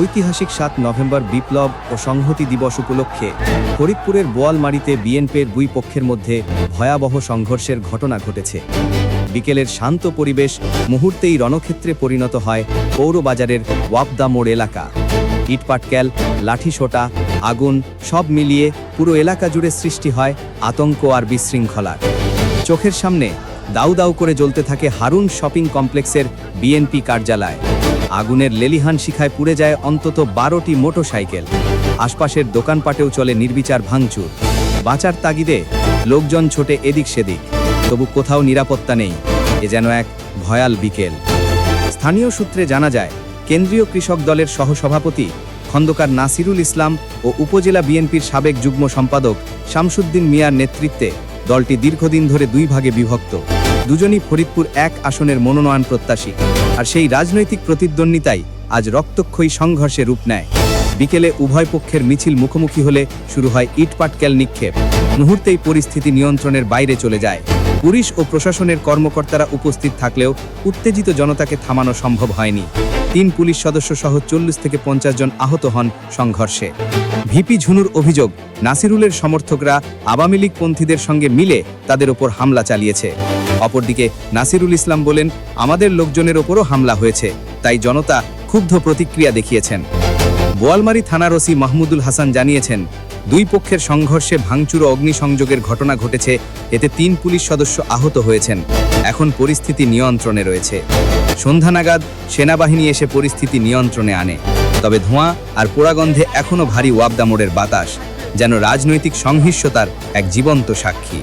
ঐতিহাসিক সাত নভেম্বর বিপ্লব ও সংহতি দিবস উপলক্ষে ফরিদপুরের বোয়ালমারিতে বিএনপির দুই পক্ষের মধ্যে ভয়াবহ সংঘর্ষের ঘটনা ঘটেছে। বিকেলের শান্ত পরিবেশ মুহূর্তেই রণক্ষেত্রে পরিণত হয় পৌরবাজারের ওয়াপদা মোড় এলাকা। ইটপাটক্যাল লাঠিসোঁটা, আগুন সব মিলিয়ে পুরো এলাকা জুড়ে সৃষ্টি হয় আতঙ্ক আর বিশৃঙ্খলার। চোখের সামনে দাউ দাউ করে জ্বলতে থাকে হারুন শপিং কমপ্লেক্সের বিএনপি কার্যালয়। আগুনের লেলিহান শিখায় পুড়ে যায় অন্তত বারোটি মোটরসাইকেল। আশপাশের দোকানপাটেও চলে নির্বিচার ভাঙচুর। বাঁচার তাগিদে লোকজন ছোটে এদিক সেদিক। তবু কোথাও নিরাপত্তা নেই। এ যেন এক ভয়াল বিকেল। স্থানীয় সূত্রে জানা যায়, কেন্দ্রীয় কৃষক দলের সহসভাপতি খন্দকার নাসিরুল ইসলাম ও উপজেলা বিএনপির সাবেক যুগ্ম সম্পাদক শামসুদ্দিন মিয়ার নেতৃত্বে দলটি দীর্ঘদিন ধরে দুই ভাগে বিভক্ত। দুজনই ফরিদপুর এক আসনের মনোনয়ন প্রত্যাশী। আর সেই রাজনৈতিক প্রতিদ্বন্দ্বিতাই আজ রক্তক্ষয়ী সংঘর্ষে রূপ নেয়। বিকেলে উভয় পক্ষের মিছিল মুখোমুখি হলে শুরু হয় ইটপাটকেল নিক্ষেপ। মুহূর্তেই পরিস্থিতি নিয়ন্ত্রণের বাইরে চলে যায়। পুলিশ ও প্রশাসনের কর্মকর্তারা উপস্থিত থাকলেও উত্তেজিত জনতাকে থামানো সম্ভব হয়নি। তিন পুলিশ সদস্য সহ চল্লিশ থেকে পঞ্চাশ জন আহত হন সংঘর্ষে। ভিপি ঝুনুর অভিযোগ, নাসিরুলের সমর্থকরা আওয়ামী লীগ পন্থীদের সঙ্গে মিলে তাদের ওপর হামলা চালিয়েছে। অপরদিকে নাসিরুল ইসলাম বলেন, আমাদের লোকজনের ওপরও হামলা হয়েছে, তাই জনতা ক্ষুব্ধ প্রতিক্রিয়া দেখিয়েছেন। বোয়ালমারি থানার ওসি মাহমুদুল হাসান জানিয়েছেন দুই পক্ষের সংঘর্ষে ভাঙচুর অগ্নিসংযোগের ঘটনা ঘটেছে, এতে তিন পুলিশ সদস্য আহত হয়েছেন। এখন পরিস্থিতি নিয়ন্ত্রণে রয়েছে। সন্ধ্যা নাগাদ সেনাবাহিনী এসে পরিস্থিতি নিয়ন্ত্রণে আনে। তবে ধোঁয়া আর পোড়াগন্ধে এখনও ভারী ওয়াবদা মোড়ের বাতাস, যেন রাজনৈতিক সংহিষ্যতার এক জীবন্ত সাক্ষী।